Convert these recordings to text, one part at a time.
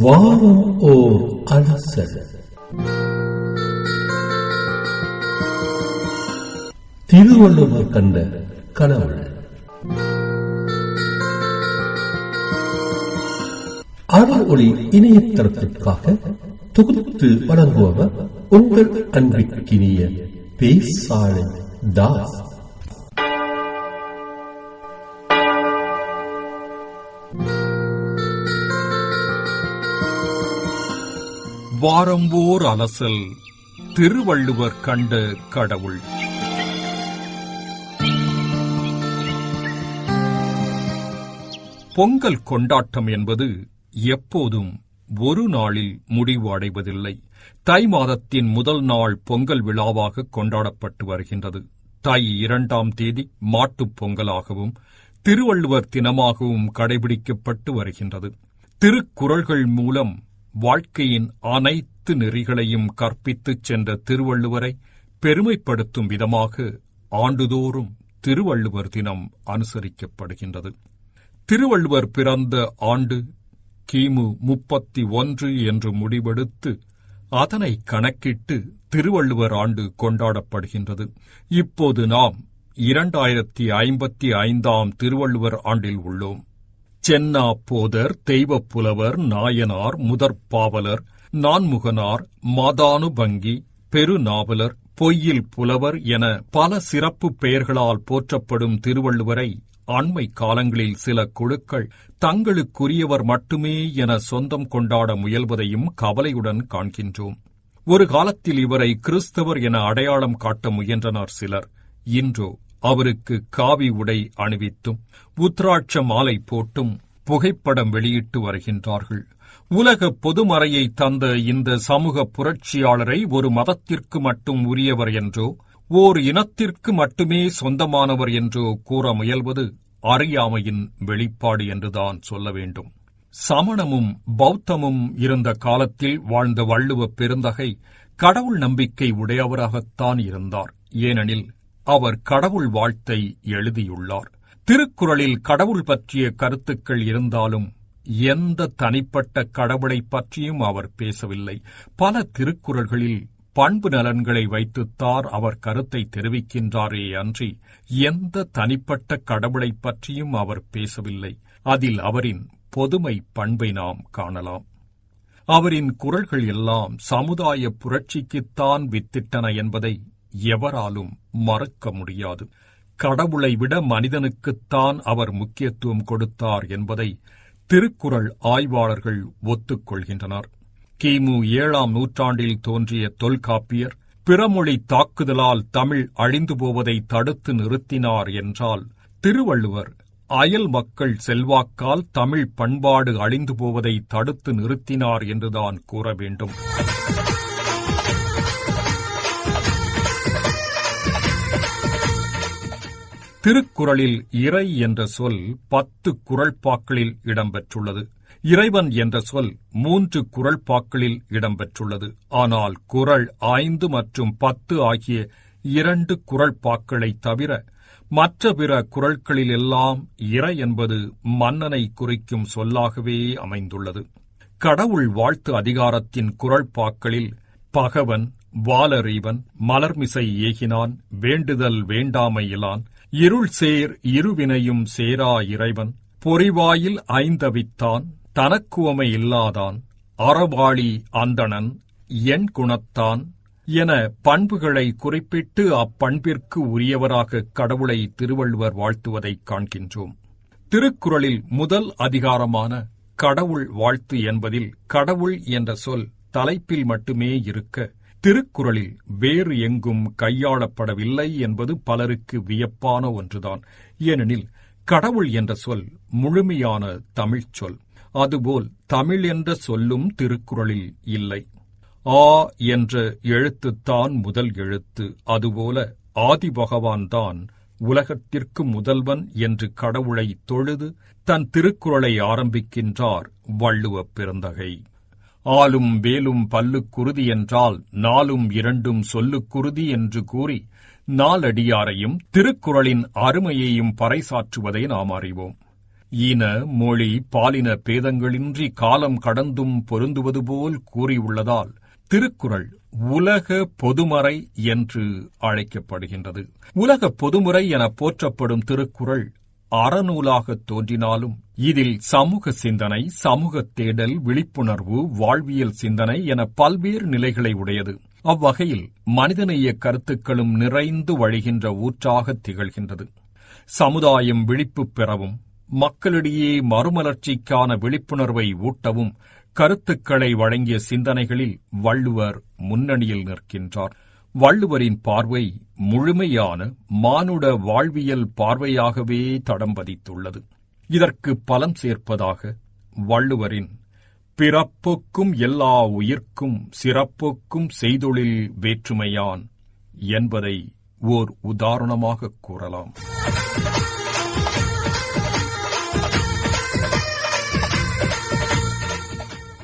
வாரம் ஓர் அலசல் திருவள்ளுவர் கண்ட கடவுள். அருள் ஒளி இணையதளத்திற்காக தொகுத்து வழங்குபவர் உங்கள் அன்பிற்கினிய பேசாளை தாஸ். வாரம்போர் அலசல் திருவள்ளுவர் கண்ட கடவுள். பொங்கல் கொண்டாட்டம் என்பது எப்போதும் ஒரு நாளில் முடிவு அடைவதில்லை தை மாதத்தின் முதல் நாள் பொங்கல் விழாவாக கொண்டாடப்பட்டு வருகின்றது. தை இரண்டாம் தேதி மாட்டுப் பொங்கலாகவும் திருவள்ளுவர் தினமாகவும் கடைபிடிக்கப்பட்டு வருகின்றது. திருக்குறள்கள் மூலம் வாழ்க்கையின் அனைத்து நெறிகளையும் கற்பித்துச் சென்ற திருவள்ளுவரை பெருமைப்படுத்தும் விதமாக ஆண்டுதோறும் திருவள்ளுவர் தினம் அனுசரிக்கப்படுகின்றது. திருவள்ளுவர் பிறந்த ஆண்டு கிமு முப்பத்தி ஒன்று என்று முடிவெடுத்து அதனை கணக்கிட்டு திருவள்ளுவர் ஆண்டு கொண்டாடப்படுகின்றது. இப்போது நாம் இரண்டாயிரத்தி ஐம்பத்தி ஐந்தாம் திருவள்ளுவர் ஆண்டில் உள்ளோம். சென்னா போதர் தெய்வப் புலவர் நாயனார் முதற்பாவலர் நான்முகனார் மாதானுபங்கி பெருநாவலர் பொய்யில் புலவர் என பல சிறப்பு பெயர்களால் போற்றப்படும் திருவள்ளுவரை அண்மை காலங்களில் சில குழுக்கள் தங்களுக்குரியவர் மட்டுமே என சொந்தம் கொண்டாட முயல்வதையும் கவலையுடன் காண்கின்றோம். ஒரு காலத்தில் இவரை கிறிஸ்தவர் என அடையாளம் காட்ட முயன்றனர் சிலர். இன்றோ அவருக்கு காவி உடை அணிவித்தும் உத்ராட்ச மாலை போட்டும் புகைப்படம் வெளியிட்டு வருகின்றார்கள். உலக பொதுமறையை தந்த இந்த சமூக புரட்சியாளரை ஒரு மதத்திற்கு மட்டும் உரியவர் என்றோ ஓர் இனத்திற்கு மட்டுமே சொந்தமானவர் என்றோ கூற முயல்வது அறியாமையின் வெளிப்பாடு என்றுதான் சொல்ல வேண்டும். சமணமும் பௌத்தமும் இருந்த காலத்தில் வாழ்ந்த வள்ளுவ பெருந்தகை கடவுள் நம்பிக்கை உடையவராகத்தான் இருந்தார். ஏனெனில் அவர் கடவுள் வாழ்த்தை எழுதியுள்ளார். திருக்குறளில் கடவுள் பற்றிய கருத்துக்கள் இருந்தாலும் எந்த தனிப்பட்ட கடவுளைப் பற்றியும் அவர் பேசவில்லை. பல திருக்குறள்களில் பண்பு நலன்களை வைத்துத்தார் அவர் கருத்தை தெரிவிக்கின்றாரே அன்றி எந்த தனிப்பட்ட கடவுளைப் பற்றியும் அவர் பேசவில்லை. அதில் அவரின் பொதுமை பண்பை நாம் காணலாம். அவரின் குரல்கள் எல்லாம் சமுதாய புரட்சிக்குத்தான் வித்திட்டன என்பதை எவராலும் மறக்க முடியாது. கடவுளை விட மனிதனுக்குத்தான் அவர் முக்கியத்துவம் கொடுத்தார் என்பதை திருக்குறள் ஆய்வாளர்கள் ஒத்துக்கொள்கின்றனர். கிமு ஏழாம் நூற்றாண்டில் தோன்றிய தொல்காப்பியர் பிறமொழி தாக்குதலால் தமிழ் அழிந்து போவதை தடுத்து நிறுத்தினார் என்றால் திருவள்ளுவர் அயல் மக்கள் செல்வாக்கால் தமிழ் பண்பாடு அழிந்து போவதை தடுத்து நிறுத்தினார் என்றுதான் கூற வேண்டும். திருக்குறளில் இறை என்ற சொல் பத்து குரல்பாக்களில் இடம்பெற்றுள்ளது. இறைவன் என்ற சொல் மூன்று குரல்பாக்களில் இடம்பெற்றுள்ளது. ஆனால் குரல் ஐந்து மற்றும் பத்து ஆகிய இரண்டு குரல்பாக்களை தவிர மற்ற பிற குரல்களிலெல்லாம் இறை என்பது மன்னனை குறிக்கும் சொல்லாகவே அமைந்துள்ளது. கடவுள் வாழ்த்து அதிகாரத்தின் குரல்பாக்களில் பகவன் வாலறிவன் மலர்மிசை ஏகினான் வேண்டுதல் வேண்டாமையிலான் இருள் சேர் இருவினையும் சேரா இறைவன். பொறிவாயில் ஐந்தவித்தான் தனக்குவமை இல்லாதான் அறவாளி அந்தணன் என் குணத்தான் என பண்புகளை குறிப்பிட்டு அப்பண்பிற்கு உரியவராக கடவுளை திருவள்ளுவர் வாழ்த்துவதைக் காண்கின்றோம். திருக்குறளில் முதல் அதிகாரமான கடவுள் வாழ்த்து என்பதில் கடவுள் என்ற சொல் தலைப்பில் மட்டுமே இருக்க திருக்குறளில் வேறு எங்கும் கையாளப்படவில்லை என்பது பலருக்கு வியப்பான ஒன்றுதான். ஏனெனில் கடவுள் என்ற சொல் முழுமையான தமிழ்ச் சொல். அதுபோல் தமிழ் என்ற சொல்லும் திருக்குறளில் இல்லை. ஆ என்ற எழுத்துத்தான் முதல் எழுத்து. அதுபோல ஆதி பகவான்தான் உலகத்திற்கு முதல்வன் என்று கடவுளை தொழுது தன் திருக்குறளை ஆரம்பிக்கின்றார் வள்ளுவப் பெருந்தகை. ஆலும் வேலும் பல்லுக்குருதி என்றால் நாலும் இரண்டும் சொல்லுக்குருதி என்று கூறி நாலடியாரையும் திருக்குறளின் அருமையையும் பறைசாற்றுவதை நாம் அறிவோம். இன மொழி பாலின பேதங்களின்றி காலம் கடந்தும் பொருந்துவது போல் கூறியுள்ளதால் திருக்குறள் உலக பொதுமறை என்று அழைக்கப்படுகின்றது. உலக பொதுமுறை என போற்றப்படும் திருக்குறள் அறநூலாக தோன்றினாலும் இதில் சமூக சிந்தனை சமூக தேடல் விழிப்புணர்வு வாழ்வியல் சிந்தனை என பல்வேறு நிலைகளை உடையது. அவ்வகையில் மனிதநேய கருத்துக்களும் நிறைந்து வழிகின்ற ஊற்றாக திகழ்கின்றது. சமுதாயம் விழிப்பு பெறவும் மக்களிடையே மறுமலர்ச்சிக்கான விழிப்புணர்வை ஊட்டவும் கருத்துக்களை வழங்கிய சிந்தனைகளில் வள்ளுவர் முன்னணியில் நிற்கின்றார். வள்ளுவரின் பார்வை முழுமையான மானுட வாழ்வியல் பார்வையாகவே தடம் பதித்துள்ளது. இதற்கு பலம் சேர்ப்பதாக வள்ளுவரின் பிறப்புக்கும் எல்லா உயிர்க்கும் சிறப்புக்கும் செய்தொழில் வேற்றுமையான் என்பதை ஓர் உதாரணமாக கூறலாம்.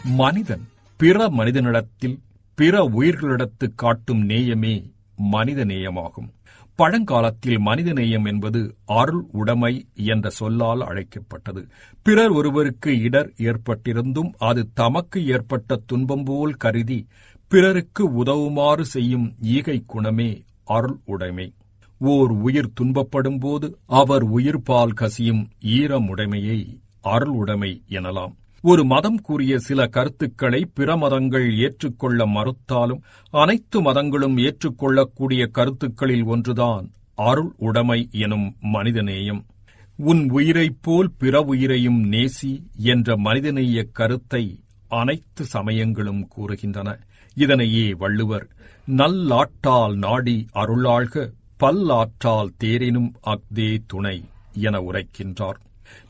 மனிதன் பிற மனிதனிடத்தில் பிற உயிர்களிடத்து காட்டும் நேயமே மனித நேயமாகும். பழங்காலத்தில் மனித நேயம் என்பது அருள் உடைமை என்ற சொல்லால் அழைக்கப்பட்டது. பிறர் ஒருவருக்கு இடர் ஏற்பட்டிருந்தும் அது தமக்கு ஏற்பட்ட துன்பம் போல் கருதி பிறருக்கு உதவுமாறு செய்யும் ஈகை குணமே அருள் உடைமை. ஓர் உயிர் துன்பப்படும் போது அவர் உயிர்பால் கசியும் ஈரமுடைமையை அருள் உடைமை எனலாம். ஒரு மதம் கூறிய சில கருத்துக்களை பிற மதங்கள் ஏற்றுக்கொள்ள மறுத்தாலும் அனைத்து மதங்களும் ஏற்றுக்கொள்ளக்கூடிய கருத்துக்களில் ஒன்றுதான் அருள் உடைமை எனும் மனிதநேயம். உன் உயிரைப் போல் பிற உயிரையும் நேசி என்ற மனிதநேய கருத்தை அனைத்து சமயங்களும் கூறுகின்றன. இதனையே வள்ளுவர் நல்லாட்டால் நாடி அருளாழ்க பல்லாற்றால் தேரினும் அக்தே துணை என உரைக்கின்றார்.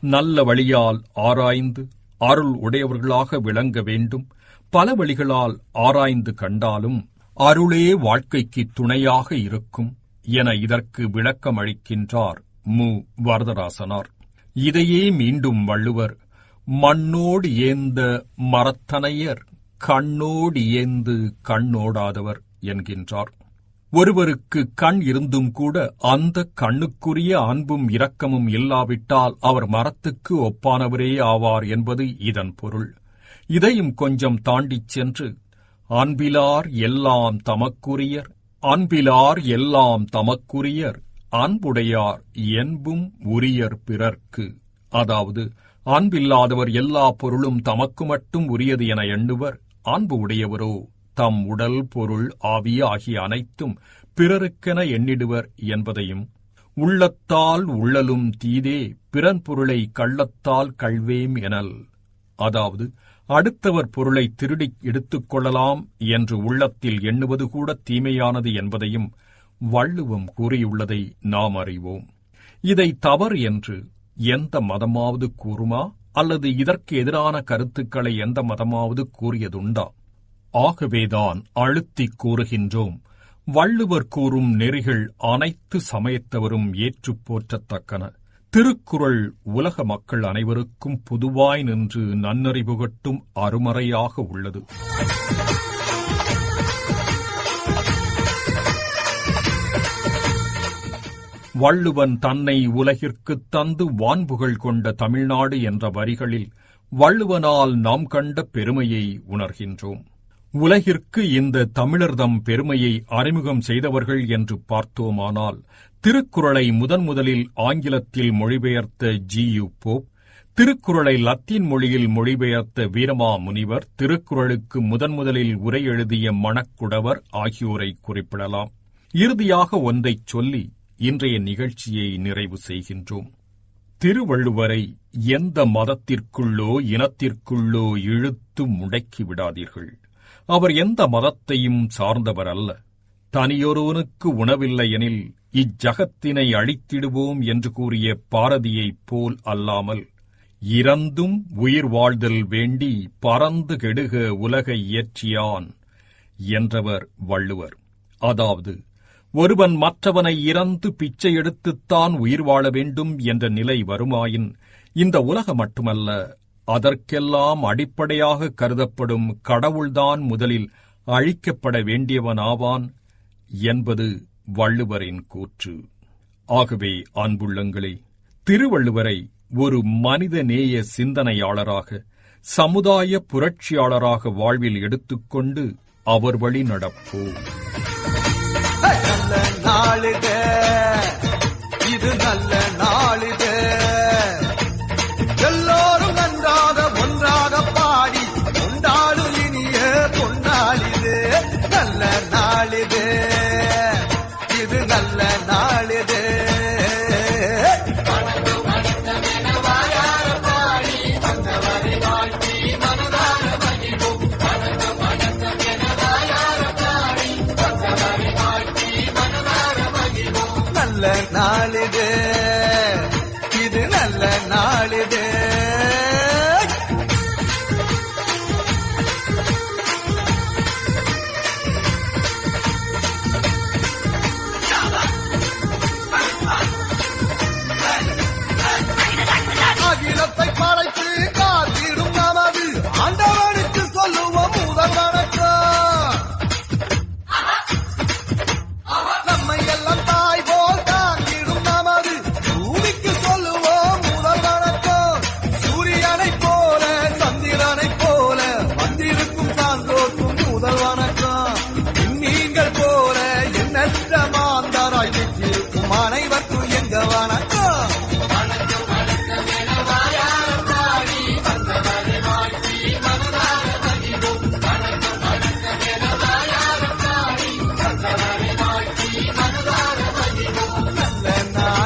நல்ல வழியால் ஆராய்ந்து அருள் உடையவர்களாக விளங்க வேண்டும். பல வழிகளால் ஆராய்ந்து கண்டாலும் அருளே வாழ்க்கைக்கு துணையாக இருக்கும் என இதற்கு விளக்கமளிக்கின்றார் மு. வரதராசனார். இதையே மீண்டும் வள்ளுவர் மண்ணோடு ஏந்த மரத்தனையர் கண்ணோடு ஏந்து கண்ணோடாதவர் என்கின்றார். ஒருவருக்கு கண் இருந்தும் கூட அந்த கண்ணுக்குரிய அன்பும் இரக்கமும் இல்லாவிட்டால் அவர் மரத்துக்கு ஒப்பானவரே ஆவார் என்பது இதன் பொருள். இதையும் கொஞ்சம் தாண்டிச் சென்று அன்பிலார் எல்லாம் தமக்குரியர் அன்பிலார் எல்லாம் தமக்குரியர் அன்புடையார் என்பும் உரியர் பிறர்க்கு. அதாவது அன்பில்லாதவர் எல்லா பொருளும் தமக்கு மட்டும் உரியது என எண்ணுவர் அன்பு உடையவரோ. தம் உடல் பொருள் ஆவி ஆகிய அனைத்தும் பிறருக்கென எண்ணிடுவர் என்பதையும் உள்ளத்தால் உள்ளலும் தீதே பிறன் பொருளை கள்ளத்தால் கள்வேம் எனல். அதாவது அடுத்தவர் பொருளை திருடி எடுத்துக் கொள்ளலாம் என்று உள்ளத்தில் எண்ணுவது கூட தீமையானது என்பதையும் வள்ளுவம் கூறியுள்ளதை நாம் அறிவோம். இதை தவறு என்று எந்த மதமாவது கூறுமா? அல்லது இதற்கு எதிரான கருத்துக்களை எந்த மதமாவது கூறியதுண்டா? ஆகவேதான் அழுத்திக் கூறுகின்றோம். வள்ளுவர் கூறும் நெறிகள் அனைத்து சமயத்தவரும் ஏற்றுப் போற்றத்தக்கன. திருக்குறள் உலக மக்கள் அனைவருக்கும் பொதுவாய் நின்று நன்னறிவுகட்டும் அருமறையாக உள்ளது. வள்ளுவன் தன்னை உலகிற்குத் தந்து வான்புகழ் கொண்ட தமிழ்நாடு என்ற வரிகளில் வள்ளுவனால் நாம் கண்ட பெருமையை உணர்கின்றோம். உலகிற்கு இந்த தமிழர்தம் பெருமையை அறிமுகம் செய்தவர்கள் என்று பார்த்தோமானால் திருக்குறளை முதன் முதலில் ஆங்கிலத்தில் மொழிபெயர்த்த ஜி. யு. போப் திருக்குறளை லத்தீன் மொழியில் மொழிபெயர்த்த வீரமா முனிவர் திருக்குறளுக்கு முதன் முதலில் உரை எழுதிய மணக்குடவர் ஆகியோரை குறிப்பிடலாம். இறுதியாக ஒன்றைச் சொல்லி இன்றைய நிகழ்ச்சியை நிறைவு செய்கின்றோம். திருவள்ளுவரை எந்த மதத்திற்குள்ளோ இனத்திற்குள்ளோ இழுத்து முடக்கி விடாதீர்கள். அவர் எந்த மதத்தையும் சார்ந்தவர் அல்ல தனியொருவனுக்கு உணவில்லை எனில் இச்சகத்தினை அழித்திடுவோம் என்று கூறிய பாரதியைப் போல் அல்லாமல் இறந்தும் உயிர் வாழ்தல் வேண்டி பறந்து கெடுக உலகை இயற்றியான் என்றவர் வள்ளுவர். அதாவது ஒருவன் மற்றவனை இறந்து பிச்சை எடுத்துத்தான் உயிர் வாழ வேண்டும் என்ற நிலை வருமாயின் இந்த உலகம் மட்டுமல்ல அதற்கெல்லாம் அடிப்படையாக கருதப்படும் கடவுள்தான் முதலில் அழிக்கப்பட வேண்டியவனாவான் என்பது வள்ளுவரின் கூற்று. ஆகவே அன்புள்ளங்களே திருவள்ளுவரை ஒரு மனிதநேய சிந்தனையாளராக சமுதாய புரட்சியாளராக வாழ்வில் எடுத்துக்கொண்டு அவர் வழி நடப்போம். இது நல்ல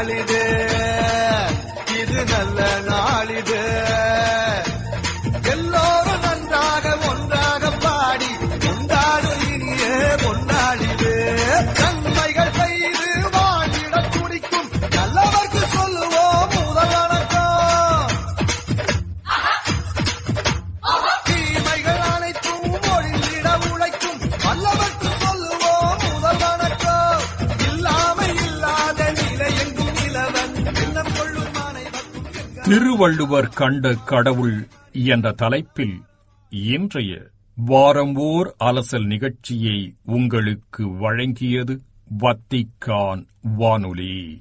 நாளிது இது திருவள்ளுவர் கண்ட கடவுள் என்ற தலைப்பில் இன்றைய வாரம் ஓர் அலசல் நிகழ்ச்சியை உங்களுக்கு வழங்கியது வத்திக்கான் வானொலி.